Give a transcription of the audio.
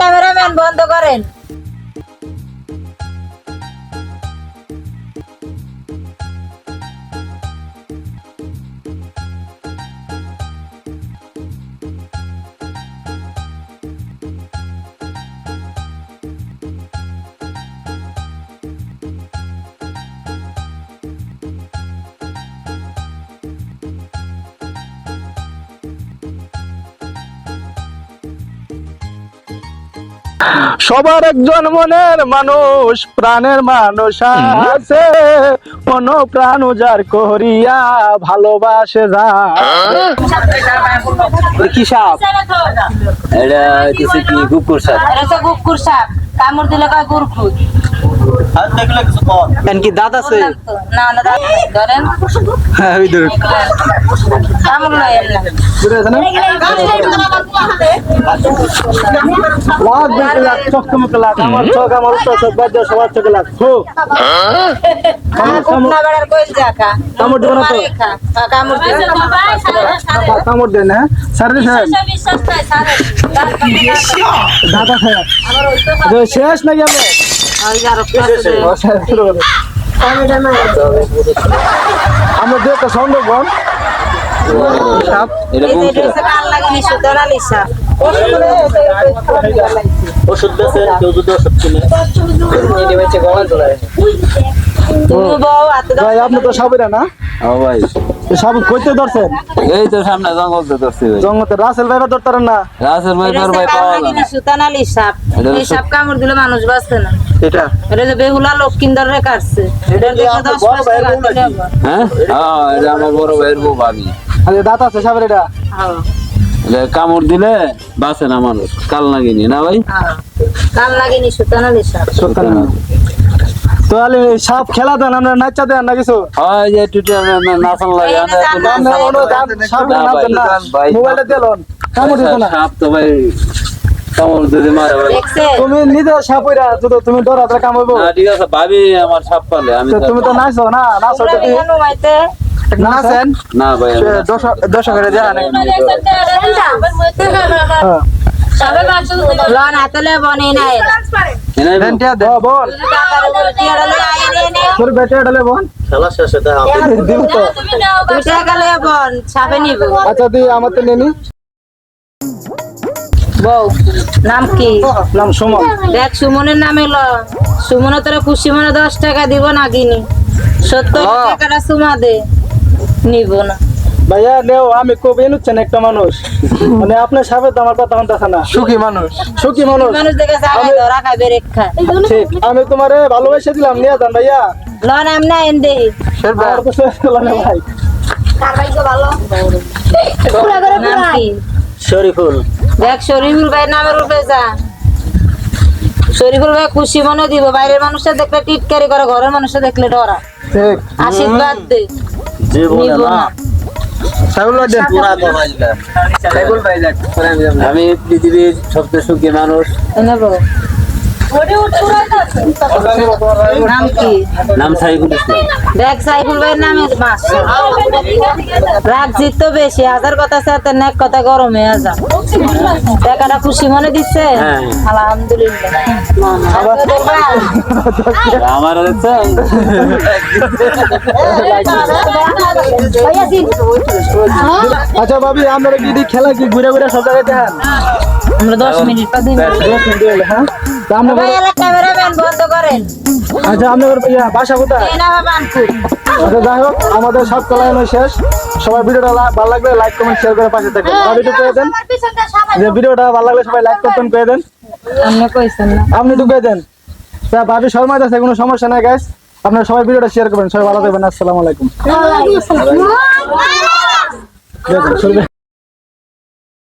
Cameraman বন্ধ করেন। সবার একজন মনের মানুষ প্রাণের মানুষ আছে। মন প্রাণ উজাড় করিয়া ভালোবাসে যা কি সাপ? এটা কিছু কি সাপ? এটা সাপ। কামড় দিলে কয় গুরখুদ এন কি দাঁত আছে? না না দাদা ধরেন। হ্যাঁ ওই ধরুন কামড় নয় না? লাখ বেশি লাখ চকমকে লাখ। আমার চোখ আমার উত্তর চোখ বাদ দিয়ে সবার চোখে লাখ। হো। কুকনা বেড়ার কইল জাকা কামড় দিবে না তো? খা খা, কামড় দেন হ্যাঁ? শেষ নাকি আমরা? দেখতে সৌন্দর্য সাপ এটা ওষুধ বেছে কেউ যদি ওষুধ কিনে। ভাই আপনি তো সাপেরা না? ভাই। তো কইতে ধরছেন? এই তো সামনে জঙ্গল ধরছি ভাই। জঙ্গতে রাসেল ভাইরা ধরতারেন না? রাসের ভাই এটা ভাই পাওয়া লাগেনি না। সুতানালি সাপ এই সাপ কামড় দিলে মানুষ বাঁচে না এটা এটা যে বেহুলা লক্ষিন্দর রে কাটছে এটা দেখে দশ পাঁচ টাকা হ্যাঁ? হ্যাঁ এটা আমার বড় ভাইয়ের বউ ভাবি। আরে দাঁত আছে এটা হ্যাঁ, কামড় দিলে বাঁচে না মানুষ। কাল নাগিনি না ভাই? হ্যাঁ। কান লাগেনি সুতানালি সাপ তো আলে সাপ খেলা দেন আমরা নাচা দেন না কিছু? হয় যে টুটে নাচন লাগে। না সাপ নাচেন কামড় সাপ তো ভাই কামড় যদি মারে তুমি নিজে সাপ হইরা যদি তুমি ডরা তাহলে কামড়বো না ঠিক আছে ভাবি আমার সাপ পালে আমি তুমি তো নাচো না নাচো না ভাই হাতলে বনে নাই। দে। বল। আইরে নে। ডালে দিব তো। তুমি টাকা লয়ে বন ছাপে নিব। আচ্ছা দি আমার তো নেনি বউ নাম কি? নাম সুমন। দেখ সুমনের নামে ল। সুমনে তোরা খুশি মনে দশ টাকা দিব না কিনি সত্তর। টাকাটা সুমা দে। নিব না। ভাইয়া নেও আমি খুব এনুচ্ছেন একটা মানুষ। মানে আপনার তো আমার কথা না। সুখী মানুষ। সুখী মানুষ। ঠিক। আমি তোমারে ভালোবেসে দিলাম নিয়ে যান ভাইয়া। ল নাম না ভাই। শরীফুল। দেখ শরীফুল ভাই নামের উপরে যা। শরীফুল ভাই খুশি মনে দিব বাইরের মানুষটা দেখলে টিটকারি করে ঘরের মানুষটা দেখলে ডরা। আশীর্বাদ দে। জীবনে না। আমি পৃথিবীর সবচেয়ে সুখী মানুষ। নাম কি? নাম সাইফুল ইসলাম। দেখ সাইফুল ভাইয়ের নামে মাস তো বেশি। হাজার কথা সাথে নেক কথা গরম টাকাটা খুশি মনে দিচ্ছে। হ্যাঁ। আলহামদুলিল্লাহ। আমার আচ্ছা ভাবি আপনারা কি খেলা কি ঘুরে ঘুরে সব জায়গায় আমরা দশ মিনিট হ্যাঁ আমরা আচ্ছা বাসা কোথায় আচ্ছা যাই হোক আমাদের সব কলায়নো শেষ সবাই ভিডিওটা ভালো লাগলে লাইক কমেন্ট শেয়ার করে পাশে থাকবেন ভিডিওটা ভালো লাগলে সবাই লাইক করতেন পেয়ে দেন আপনি কইছেন না। আপনি একটু দেন। তা ভাবি শর্মা আছে কোনো সমস্যা নাই গাইস আপনারা সবাই ভিডিওটা শেয়ার করবেন। সবাই ভালো থাকবেন। আসসালামু আলাইকুম।